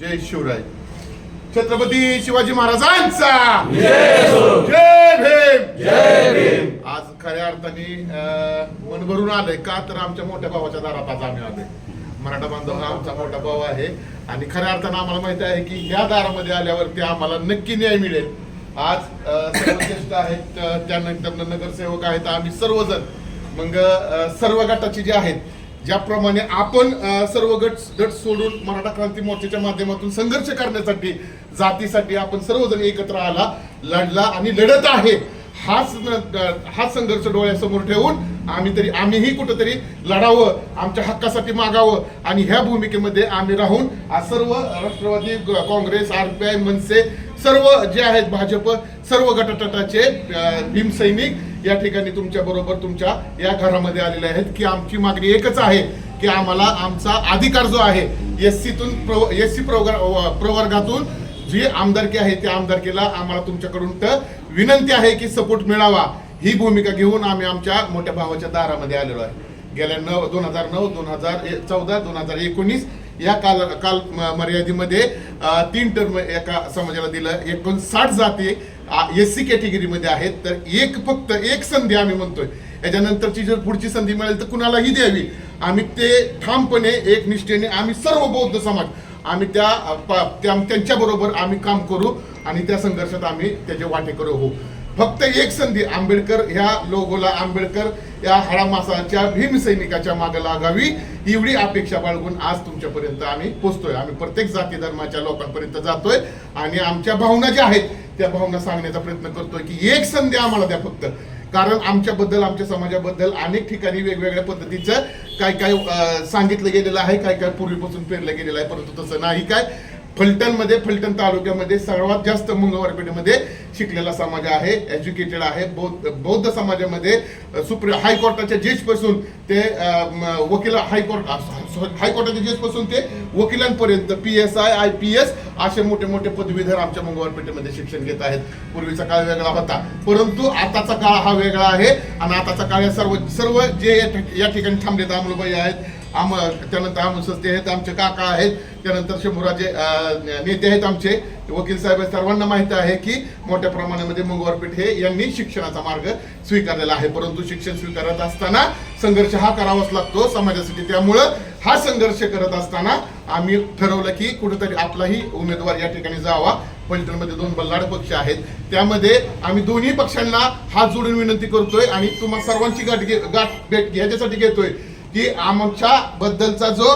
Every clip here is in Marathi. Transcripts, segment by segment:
जय शिवराय. छत्रपती शिवाजी महाराजांचा! जय भीम! जय भीम आज खऱ्या अर्थाने अं, मन भरून आलंय का तर आमच्या मोठ्या भावाच्या दारात आज आम्ही आलोय. मराठा बांधव हा आमचा मोठा भाऊ आहे आणि खऱ्या अर्थानं आम्हाला माहिती आहे की या दारामध्ये आल्यावरती आम्हाला नक्की न्याय मिळेल. आज अं, आहेत त्यानंतर नगरसेवक आहेत आम्ही सर्वजण. मग सर्व गटाचे जे आहेत ज्याप्रमाणे आपण सर्व गट गट सोडून मराठा क्रांती मोर्चाच्या माध्यमातून संघर्ष करण्यासाठी जातीसाठी आपण सर्वजण एकत्र आला लढला आणि लढत आहे. हाच हा संघर्ष डोळ्यासमोर ठेवून आम्ही तरी आम्हीही कुठंतरी लढावं आमच्या हक्कासाठी मागावं आणि ह्या भूमिकेमध्ये आम्ही राहून आज सर्व Rashtravadi Congress R P I मनसे सर्व जे आहेत भाजप सर्व गटतटाचे भीमसैनिक या ठिकाणी तुमच्या बरोबर तुमच्या या घरामध्ये आलेले आहेत की आमची मागणी एकच आहे की आम्हाला आमचा अधिकार जो आहे एस सीतून एस सी प्रवर्गातून जी आमदारकी आहे त्या आमदारकीला आम्हाला तुमच्याकडून तर विनंती आहे की सपोर्ट मिळावा. ही भूमिका घेऊन आम्ही आमच्या मोठ्या भावाच्या दारामध्ये आलेलो आहे. गेल्या नऊ दोन हजार नऊ दोन हजार चौदा दोन हजार एकोणीस या काल काल मर्यादेमध्ये तीन टर्म एका समाजाला दिलं. एकोणसाठ जाती एस सी कॅटेगरीमध्ये आहेत. तर एक फक्त एक संधी आम्ही म्हणतोय. याच्यानंतरची जर पुढची संधी मिळेल तर कुणालाही द्यावी. आम्ही ते ठामपणे एक निष्ठेने आम्ही सर्व बौद्ध समाज आम्ही त्या त्या- त्यांच्याबरोबर आम्ही काम करू आणि त्या संघर्षात आम्ही त्याचे वाटेकरू होऊ. फक्त एक संधी आंबेडकर ह्या लोगोला आंबेडकर या हाडामासाच्या भीमसैनिकाच्या मागे लागावी एवढी अपेक्षा बाळगून आज तुमच्यापर्यंत आम्ही पोहोचतोय आम्ही प्रत्येक जाती धर्माच्या लोकांपर्यंत जातोय आणि आमच्या भावना ज्या आहेत त्या भावना सांगण्याचा प्रयत्न करतोय की एक संधी आम्हाला द्या फक्त. कारण आमच्याबद्दल आमच्या समाजाबद्दल अनेक ठिकाणी वेगवेगळ्या पद्धतीचं काय काय सांगितलं गेलेलं आहे काय काय पूर्वीपासून पेरलं गेलेलं आहे परंतु तसं नाही काय. फलटणमध्ये फलटण तालुक्यामध्ये सर्वात जास्त मंगळवारपेठेमध्ये शिकलेला समाज आहे एज्युकेटेड आहे बौद्ध बौद्ध समाजामध्ये सुप्रीम हायकोर्टाच्या जजपासून ते वकील हायकोर्ट हायकोर्टाच्या जजपासून ते वकिलांपर्यंत P S I I P S असे मोठे मोठे पदवीधर आमच्या मंगळवारपेठेमध्ये शिक्षण घेत आहेत. पूर्वीचा काळ वेगळा होता. परंतु आताचा काळ हा वेगळा आहे आणि आताचा काळ या सर्व सर्व जे या ठिकाणी थांबलेत अमलबाई आहेत आम त्यानंतर आम सस्ते आहेत आमचे काका आहेत त्यानंतर शंभूराजे नेते आहेत आमचे. वकील साहेब सर्वांना माहिती आहे की मोठ्या प्रमाणामध्ये मंगळवारपेठ हे यांनी शिक्षणाचा मार्ग स्वीकारलेला आहे. परंतु शिक्षण स्वीकारत असताना संघर्ष हा करावाच लागतो समाजासाठी. त्यामुळं हा संघर्ष करत असताना आम्ही ठरवलं की कुठेतरी आपलाही उमेदवार या ठिकाणी जावा. पलटणमध्ये दोन बल्लाड पक्ष आहेत. त्यामध्ये आम्ही दोन्ही पक्षांना हात जोडून विनंती करतोय आणि तुम्हा सर्वांची गाठ घे गाठ भेट घ्यायच्यासाठी घेतोय. की आमच्या बद्दलचा जो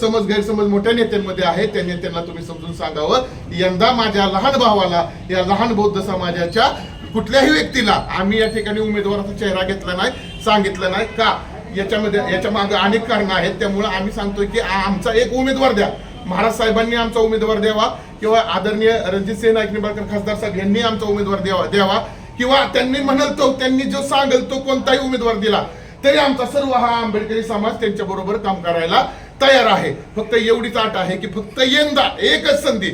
समज गैरसमज मोठ्या नेत्यांमध्ये आहे त्या नेत्यांना तुम्ही समजून सांगावं. यंदा माझ्या लहान भावाला या लहान बौद्ध समाजाच्या कुठल्याही व्यक्तीला आम्ही या ठिकाणी उमेदवाराचा चेहरा घेतला नाही सांगितलं नाही. का? याच्यामध्ये याच्या मागे अनेक कारणं आहेत. त्यामुळे आम्ही सांगतोय की आमचा एक उमेदवार द्या. महाराज साहेबांनी आमचा उमेदवार द्यावा किंवा आदरणीय रणजित सिंह नाईक निंबाळकर खासदार साहेब यांनी आमचा उमेदवार द्यावा द्यावा. किंवा त्यांनी म्हणाल तो त्यांनी जो सांगेल तो कोणताही उमेदवार दिला. तरी आमचा सर्व हा आंबेडकरी समाज त्यांच्या बरोबर काम करायला तयार आहे. फक्त एवढीच आट आहे की फक्त यंदा एकच संधी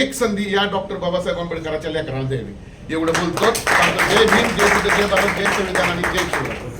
एक संधी या डॉक्टर बाबासाहेब आंबेडकरांच्या लेकराला द्यावी. एवढं बोलतो जय भीम जय बुद्ध जय भारत जय संविधान आणि जय शिवराय